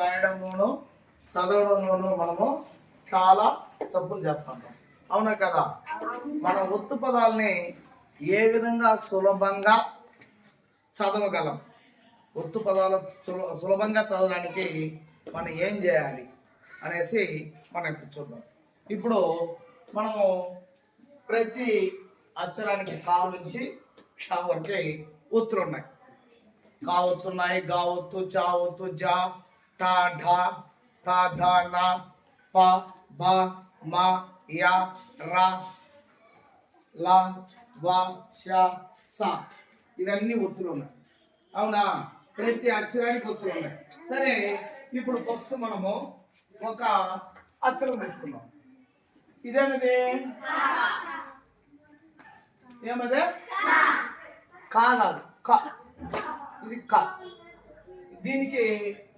రాయడంలోనూ చదవడంలోనూ మనము చాలా తప్పులు చేస్తుంటాం. అవునా కదా? మన ఒత్తు పదాలని ఏ విధంగా సులభంగా చదవగలం? ఒత్తు పదాలు సులభంగా చదవడానికి మనం ఏం చేయాలి అనేసి మనం ఇప్పుడు చూద్దాం. ఇప్పుడు మనము ప్రతి అక్షరానికి కా నుంచి షా వరకు ఒత్తులు ఉన్నాయి కావత్తు ఒత్తు చా ఒత్తు జా టా ఢా తా ధా నా ప బ మ య ర ల వా ష సా. ఇవన్నీ ఒత్తులు ఉన్నాయి. అవునా? ప్రతి అక్షరానికి ఒత్తులు ఉన్నాయి. సరే ఇప్పుడు ఫస్ట్ మనము ఒక అక్షరం తీసుకున్నాం ఇదేమిది? ఏమదే? కా కాదు. క. ఇది క. దీనికి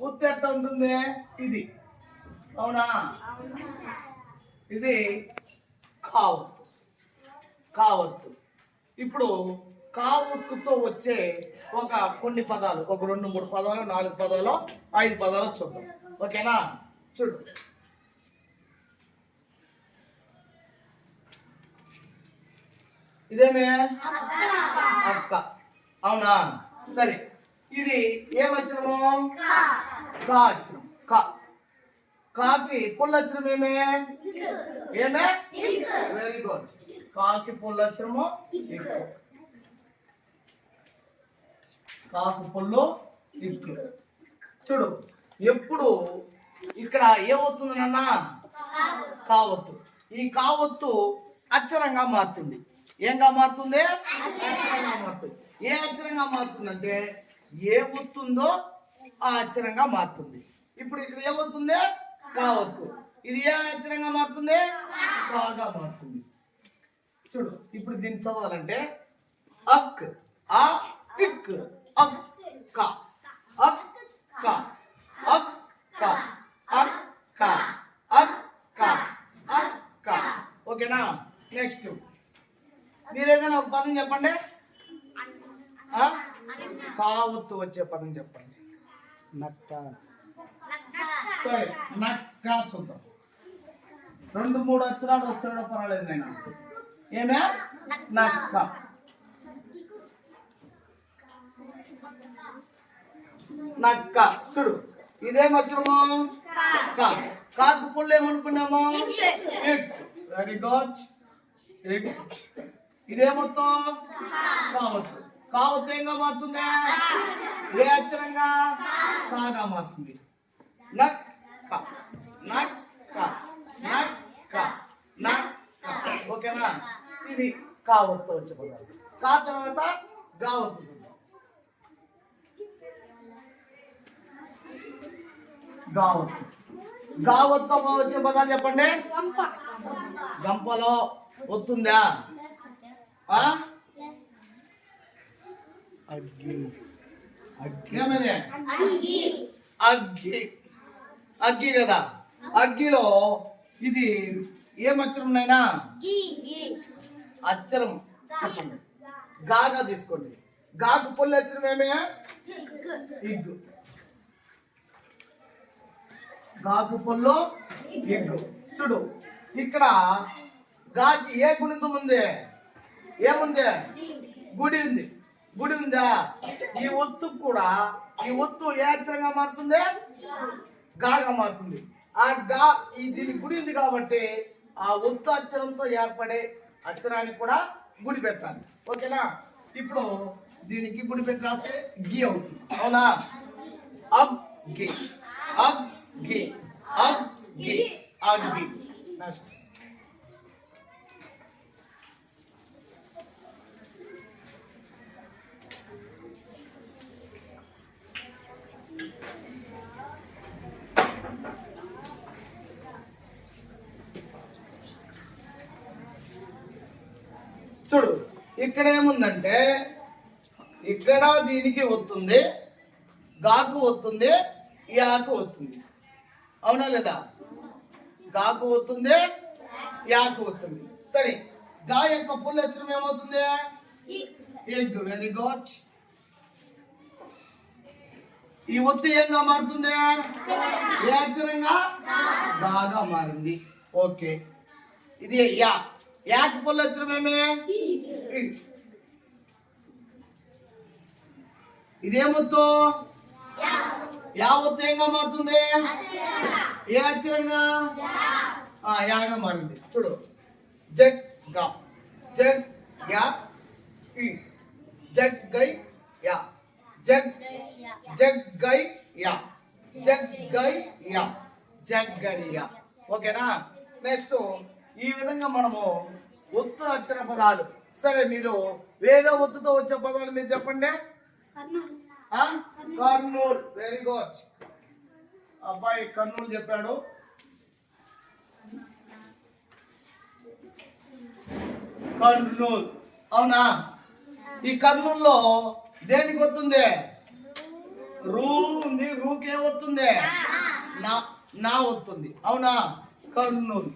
ఉత్తు ఎట్ట ఉంటుంది? ఇది. అవునా? ఇది కావత్తు కావత్తు. ఇప్పుడు కావత్తుతో వచ్చే ఒక కొన్ని పదాలు. ఒక రెండు మూడు పదాలు నాలుగు పదాలు ఐదు పదాలు చూద్దాం. ఓకేనా? చూడు. ఇదేమే? అక్క. అవునా? సరే. ఇది ఏమచ్చరము కా. అక్షరం కా. కాకి పుల్లచ్చరం ఏమే? ఏమే? వెరీ గుడ్ కాకి పుల్లచ్చరము కాకి పుల్లు ఇక్కు చూడు ఎప్పుడు ఇక్కడ ఏమవుతుంది నాన్న? కావత్తు. ఈ కావత్తు అక్షరంగా మారుతుంది. ఏంగా మారుతుంది? అక్షరంగా మారుతుంది ఏ అక్షరంగా మారుతుందంటే ఏ ఒత్తుందో ఆ అక్షరంగా మారుతుంది. ఇప్పుడు ఇక్కడ ఏమవుతుంది కావత్తు ఇది ఏ అక్షరంగా మారుతుంది? కాగా మారుతుంది. చూడు ఇప్పుడు దీన్ని చదవాలంటే అక్ ఆ ఇక్ అక్ క. అక్ క. అక్ క. అక్ క. అక్ క. అక్ క. ఓకేనా? నెక్స్ట్. మీరు ఏదైనా ఒక పదం చెప్పండి. ఆ? కావత్తు వచ్చే పదం చెప్పండి. నక్క. సరే నక్క చూద్దాం. రెండు మూడు అక్షరాలు వస్తాడో పర్వాలేదు నేను ఏమే? నక్క. నక్క. చూడు ఇదేం అక్షరము కాకు పుల్లు ఏమనుకున్నాము? వెరీ గుడ్ ఇదేమొత్తం కావచ్చు కావచ్చు ఏంగా మారుతుంది? ఏ అక్షరంగా? కాగా మారుతుంది. నక్ క. నక్ క. నక్ క. నక్ క. ఓకేనా? ఇది కావత్తు వచ్చే పదాలు కా తర్వాత గావత్తు. గావత్తు. వచ్చే పదాలు చెప్పండి. గంపలో వస్తుందా ఆ? అగ్గి అగ్గి అగ్గి అగ్గి కదా? అగ్గిలో ఇది ఏం అక్షరం ఉన్నాయినా అక్షరం చెప్పండి. గాగా తీసుకోండి. గాకు పొల్లి అక్షరం ఏమే ఇగ్గు. గాకు పొల్లు ఇగ్గు. చూడు ఇక్కడ గాకి ఏ గుణితం ఉంది? ఏముంది? గుడి ఉంది. గుడి ఉందా ఈ ఒత్తు కూడా ఈ ఒత్తు ఏ అక్షరంగా మారుతుంది? గాగా మారుతుంది. ఆ గా ఈ దీని గుడి ఉంది కాబట్టి ఆ ఒత్తు అక్షరంతో ఏర్పడే అక్షరానికి కూడా గుడి పెట్టాలి. ఓకేనా? ఇప్పుడు దీనికి గుడి పెట్టి రాస్తే గి అవుతుంది. అవునా? అబ్ గి. అబ్ గి. అబ్ గి. అగ్గి నెక్స్ట్ చూడు ఇక్కడ ఏముందంటే ఇక్కడ దీనికి వస్తుంది గాకు వస్తుంది ఈ ఆకు వస్తుంది అవునా లేదా? గాకు వస్తుంది ఆకు వస్తుంది సరే గా యొక్క పుల్ల అక్షరం ఏమవుతుంది? ఎగ్. వెరీ గుడ్ ఈ ఒత్తు ఏంగా మారుతుంది? ఏ అక్షరంగా? గాగా మారింది. ఓకే ఇది యా. యాకి పొల్లు మేమే ఇ. ఇదేమొత్తు యా ఒత్తు ఏంగా మారుతుంది ఏ అక్షరంగా ఆ, యాగా మారింది చూడు జగ్గా జగ్ యా ఈ. జగ్ గై యా జగ్ జగ్ గై యా జగ్ గై యా జగ్ గై యా ఓకేనా నెక్స్ట్ ఈ విధంగా మనము ఒత్తు వచ్చిన పదాలు. సరే మీరు వేరే ఒత్తుతో వచ్చే పదాలు మీరు చెప్పండి. కర్నూలు. వెరీ గుడ్ అబ్బాయి కర్నూలు చెప్పాడు. కర్నూలు. అవునా? ఈ కర్నూలులో దేనికి వస్తుంది రూ ఉంది రూకే వస్తుంది నా నా వస్తుంది అవునా? కర్నూలు.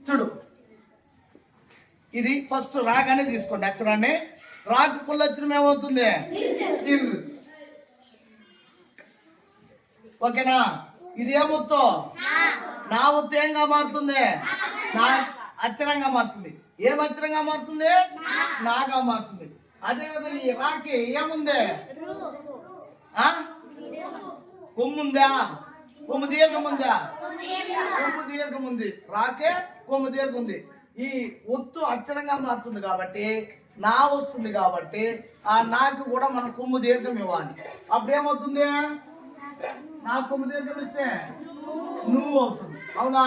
చూడు. ఇది ఫస్ట్ రాగానే తీసుకోండి అక్షరాన్ని. రాకు పుల్లక్షరం ఏమవుతుంది? ఓకేనా? ఇది ఏమొత్తు నా ఒత్తు ఏంగా మారుతుంది నా అక్షరంగా మారుతుంది. ఏం అక్షరంగా మారుతుంది? నాగా మారుతుంది. అదే విధంగా ఈ రాకి ఏముంది? ఆ? కొమ్ముందా? కొమ్ము దీర్ఘం ఉందా కొమ్ము దీర్ఘం ఉంది రాకే కొమ్ము దీర్ఘం ఉంది ఈ ఒత్తు అక్షరంగా మారుతుంది కాబట్టి నా వస్తుంది కాబట్టి ఆ నాకు కూడా మన కొమ్ము దీర్ఘం ఇవ్వాలి. అప్పుడు ఏమవుతుంది నా కొమ్ము దీర్ఘం ఇస్తే నువ్వు అవుతుంది. అవునా?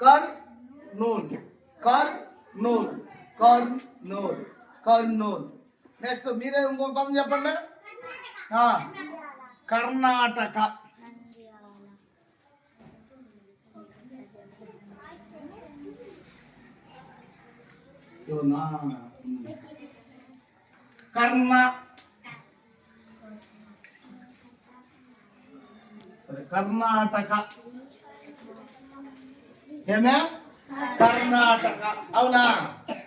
కర్ నూల్ కర్ నూల్ కర్ నూల్ కర్నూల్. నెక్స్ట్ మీరే ఇంకో పదం చెప్పండి. కర్ణాటక. ఇవ్వనా? కర్ణ కర్ణాటక. ఏమే? కర్ణాటక. అవునా?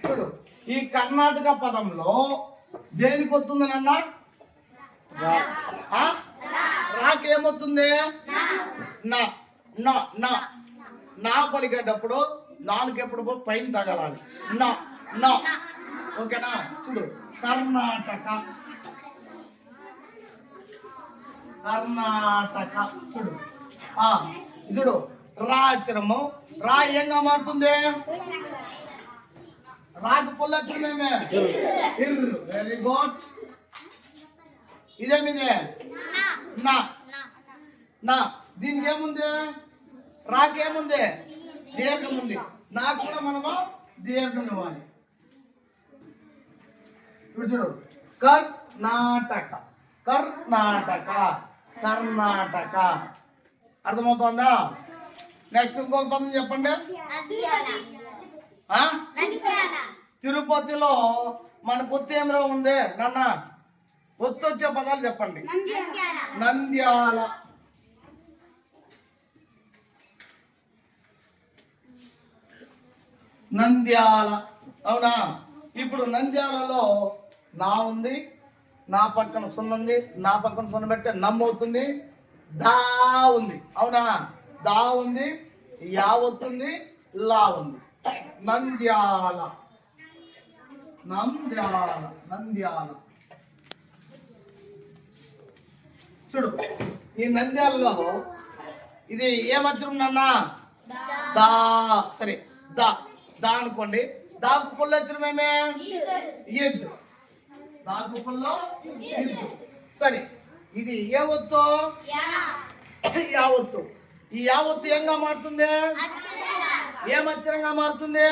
చూడు ఈ కర్ణాటక పదంలో దేనికి వస్తుంది నాన్న? నా. నా నా. నా పలికేటప్పుడు నాలుగు ఎప్పుడు పైన తగలాలి నా. నా. ఓకేనా? చూడు. కర్ణాటక. కర్ణాటక. చూడు. ఆ చూడు. రా అక్షరము రా ఏంగా మారుతుంది? రాకు పొల్లక్షరమేమే ఇర్రు. Very good ఇదేమిదే? నా. నా. దీనికి ఏముంది రాకేముంది? దీర్ఘం ఉంది నాకు కూడా మనము దీర్ఘం ఇవ్వాలి ఇప్పుడు చూడు. కర్ణాటక. కర్ణాటక. కర్ణాటక. అర్థమవుతోందా? నెక్స్ట్ ఇంకొక పదం చెప్పండి? తిరుపతిలో మన కొత్త ఏమరా ఉంది. నాన్న ఒత్తు వచ్చే పదాలు చెప్పండి. నంద్యాల. నంద్యాల. అవునా? ఇప్పుడు నంద్యాలలో నా ఉంది నా పక్కన సున్న ఉంది నా పక్కన సున్న పెడితే నమ్మవుతుంది. దా ఉంది. అవునా? దా ఉంది యా వస్తుంది లా ఉంది. నంద్యాల. నంద్యాల నంద్యాల. చూడు ఈ నంద్యాలలో ఇది ఏమచ్చరం నాన్న? దా. సరే దా. దా అనుకోండి. దాకు పుల్ల అచ్చరమేమే ఎద్దు దాకు పుల్లో ఎద్దు సరే ఇది ఏ ఒత్తు? యావత్తు ఈ యావత్తు ఏంగా మారుతుంది? ఏమచ్చరంగా మారుతుంది?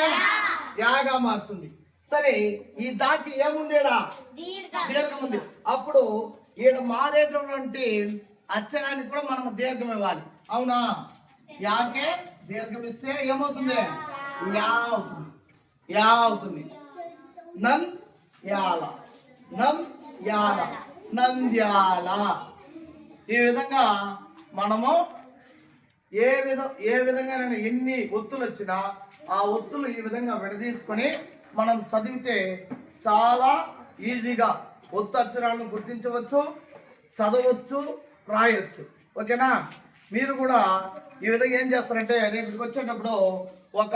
యాగా మారుతుంది. సరే ఈ దాకి ఏముండేడా? దీర్ఘం. ఉంది అప్పుడు ఈడ మారేటటువంటి అక్షరానికి కూడా మనం దీర్ఘం ఇవ్వాలి. అవునా? యాకే దీర్ఘం ఇస్తే ఏమవుతుంది? యా. అవుతుంది. యా అవుతుంది. నం యాల. నంద్యాల నంద్యాల ఈ విధంగా మనము ఏ విధం ఏ విధంగా ఎన్ని ఒత్తులు వచ్చినా ఆ ఒత్తులు ఈ విధంగా విడదీసుకొని మనం చదివితే చాలా ఈజీగా ఒత్తు అక్షరాలను గుర్తించవచ్చు చదవచ్చు రాయొచ్చు. ఓకేనా? మీరు కూడా ఈ విధంగా ఏం చేస్తారంటే రేపు వచ్చేటప్పుడు ఒక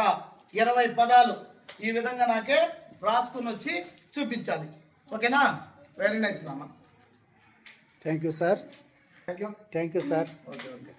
ఇరవై పదాలు ఈ విధంగా నాకే రాసుకుని వచ్చి చూపించాలి. ఓకేనా వెరీ నైస్ మామ thank you sir thank you thank you sir okay okay